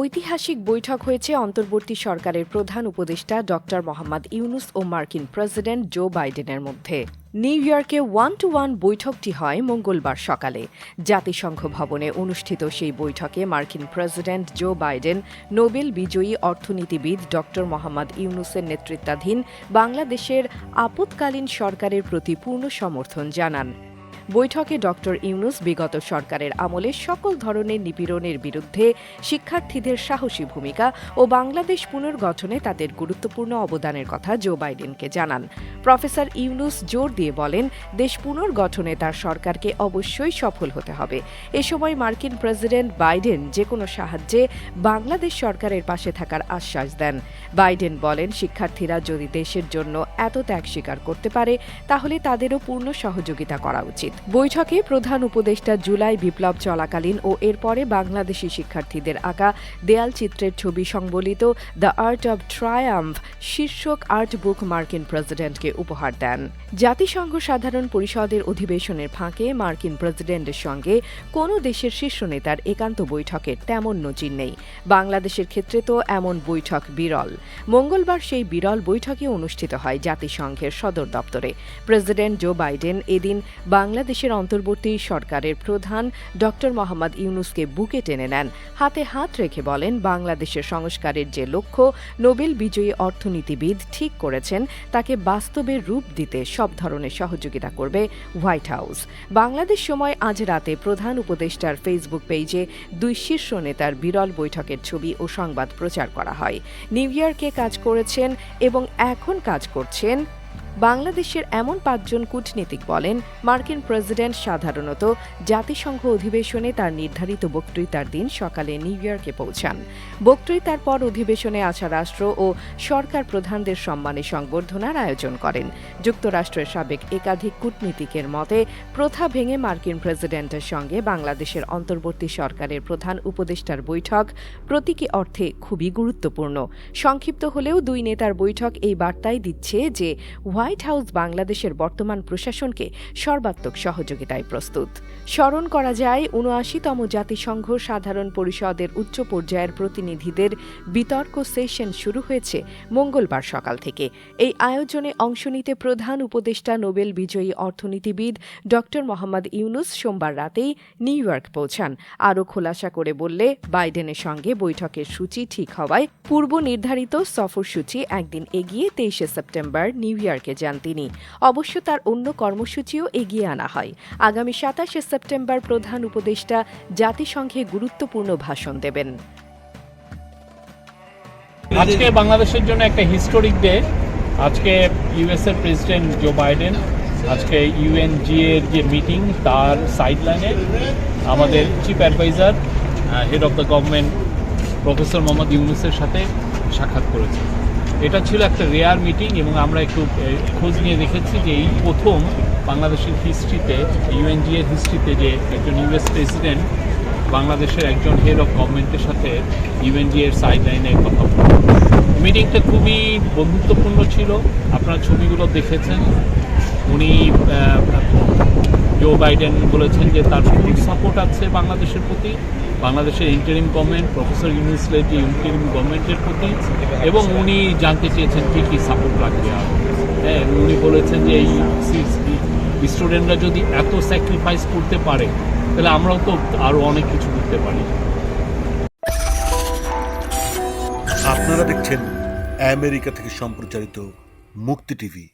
ঐতিহাসিক বৈঠক হয়েছে অন্তর্বর্তী সরকারের প্রধান উপদেষ্টা ডক্টর মোহাম্মদ ইউনুস ও মার্কিন প্রেসিডেন্ট জো বাইডেনের মধ্যে। নিউ ইয়র্কে ওয়ান টু ওয়ান বৈঠকটি হয় মঙ্গলবার সকালে। জাতিসংঘ ভবনে অনুষ্ঠিত সেই বৈঠকে মার্কিন প্রেসিডেন্ট জো বাইডেন, নোবেল বিজয়ী অর্থনীতিবিদ ডক্টর মোহাম্মদ ইউনুসের নেতৃত্বাধীন বাংলাদেশের আপৎকালীন সরকারের প্রতি পূর্ণ সমর্থন জানান। বৈঠকে ডক্টর ইউনুস বিগত সরকারের আমলে সকল ধরনের নিপীড়নের বিরুদ্ধে শিক্ষার্থীদের সাহসী ভূমিকা ও বাংলাদেশ পুনর্গঠনে তাদের গুরুত্বপূর্ণ অবদানের কথা জো বাইডেনকে জানান। প্রফেসর ইউনুস জোর দিয়ে বলেন, দেশ পুনর্গঠনে তার সরকারকে অবশ্যই সফল হতে হবে। এ সময় মার্কিন প্রেসিডেন্ট বাইডেন যে কোনো সাহায্যে বাংলাদেশ সরকারের পাশে থাকার আশ্বাস দেন। বাইডেন বলেন, শিক্ষার্থীরা যদি দেশের জন্য এত ত্যাগ স্বীকার করতে পারে, তাহলে তাদেরও পূর্ণ সহযোগিতা করা উচিত। বৈঠকে প্রধান উপদেষ্টা জুলাই বিপ্লব চলাকালীন ও এরপরে বাংলাদেশি শিক্ষার্থীদের আঁকা দেয়াল চিত্রের ছবি সংবলিত দ্য আর্ট অব ট্রায়াম্ভ শীর্ষক আর্ট বুক মার্কিন প্রেসিডেন্টকে উপহার দেন। জাতিসংঘ সাধারণ পরিষদের অধিবেশনের ফাঁকে মার্কিন প্রেসিডেন্টের সঙ্গে কোনো দেশের শীর্ষ নেতার একান্ত বৈঠকের তেমন নজির নেই। বাংলাদেশের ক্ষেত্রে তো এমন বৈঠক বিরল। মঙ্গলবার সেই বিরল বৈঠকে অনুষ্ঠিত হয় জাতিসংঘের সদর দপ্তরে। প্রেসিডেন্ট জো বাইডেন এদিন বাংলাদেশের অন্তর্বর্তী সরকারের প্রধান ডক্টর মোহাম্মদ ইউনুসকে বুকে টেনে নেন। হাতে হাত রেখে বলেন, বাংলাদেশের সংস্কারের যে লক্ষ্য, নোবেল বিজয়ী অর্থনীতিবিদ ঠিক করেছেন, তাকে বাস্তবে রূপ দিতে সব ধরনের সহযোগিতা করবে হোয়াইট হাউস। বাংলাদেশ সময় আজ রাতে প্রধান উপদেষ্টার ফেসবুক পেজে দুই শীর্ষ নেতার বিরল বৈঠকের ছবি ও সংবাদ প্রচার করা হয়। নিউ ইয়র্কে কাজ করেছেন এবং এখন কাজ করছেন বাংলাদেশের এমন পাঁচজন কূটনীতিক বলেন, মার্কিন প্রেসিডেন্ট সাধারণত জাতিসংঘ অধিবেশনে তার নির্ধারিত বক্তৃতার দিন সকালে নিউ ইয়র্কে পৌঁছান। বক্তৃতার পর অধিবেশনে আসা রাষ্ট্র ও সরকার প্রধানদের সম্মানে সংবর্ধনার আয়োজন করেন। যুক্তরাষ্ট্রের সাবেক একাধিক কূটনীতিকের মতে, প্রথা ভেঙে মার্কিন প্রেসিডেন্টের সঙ্গে বাংলাদেশের অন্তর্বর্তী সরকারের প্রধান উপদেষ্টার বৈঠক প্রতীকী অর্থে খুবই গুরুত্বপূর্ণ। সংক্ষিপ্ত হলেও দুই নেতার বৈঠক এই বার্তাই দিচ্ছে যে হাউস বাংলাদেশের বর্তমান প্রশাসনকে সর্বাত্মক সহযোগিতায় প্রস্তুত। স্মরণ করা যায়, উনআশিতম জাতিসংঘ সাধারণ পরিষদের উচ্চ পর্যায়ের প্রতিনিধিদের বিতর্ক সেশন শুরু হয়েছে মঙ্গলবার সকাল থেকে। এই আয়োজনে অংশ নিতে প্রধান উপদেষ্টা, নোবেল বিজয়ী অর্থনীতিবিদ ড মোহাম্মদ ইউনুস সোমবার রাতেই নিউ ইয়র্ক পৌঁছান। আরও খোলাসা করে বললে, বাইডেনের সঙ্গে বৈঠকের সূচি ঠিক হওয়ায় পূর্ব নির্ধারিত সফরসূচি একদিন এগিয়ে তেইশে সেপ্টেম্বর নিউ ইয়র্কে যান তিনি। অবশ্য তার অন্য কর্মসূচিও এগিয়ে আনা হয়। আগামী সাতাশে সেপ্টেম্বর প্রধান উপদেষ্টা জাতিসংঘে গুরুত্বপূর্ণ ভাষণ দেবেন। আজকে বাংলাদেশের জন্য একটা হিস্টোরিক ডে আজকে ইউএস এর প্রেসিডেন্ট জো বাইডেন আজকে ইউএনজি এর যে মিটিং তার সাইডলাইনে আমাদের chief adviser head of the government professor Mohammad ইউনুসের সাথে সাক্ষাৎ করেছে। এটা ছিল একটা রেয়ার মিটিং এবং আমরা একটু খোঁজ নিয়ে দেখেছি যে এই প্রথম বাংলাদেশের হিস্ট্রিতে ইউএনজি এর হিস্ট্রিতে যে একজন ইউএস প্রেসিডেন্ট বাংলাদেশের একজন হেড অফ গভর্নমেন্টের সাথে ইউএনজি এর সাইডলাইনে কথা বলে মিটিংটা খুবই বন্ধুত্বপূর্ণ ছিল। আপনারা ছবিগুলো দেখেছেন। উনি জো বাইডেন বলেছেন যে তার সাপোর্ট আছে বাংলাদেশের প্রতি। বাংলাদেশের ইন্টারিম গভর্নমেন্ট প্রফেসর ইউনুসলের যে ইন্টারিম গভর্নমেন্টের প্রতি, এবং উনি জানতে চেয়েছেন কী কী সাপোর্ট লাগবে আর। হ্যাঁ উনি বলেছেন যে এই স্টুডেন্টরা যদি এত স্যাক্রিফাইস করতে পারে, তাহলে আমরাও তো আরও অনেক কিছু করতে পারি। আপনারা দেখছেন আমেরিকা থেকে সম্প্রচারিত মুক্তি টিভি।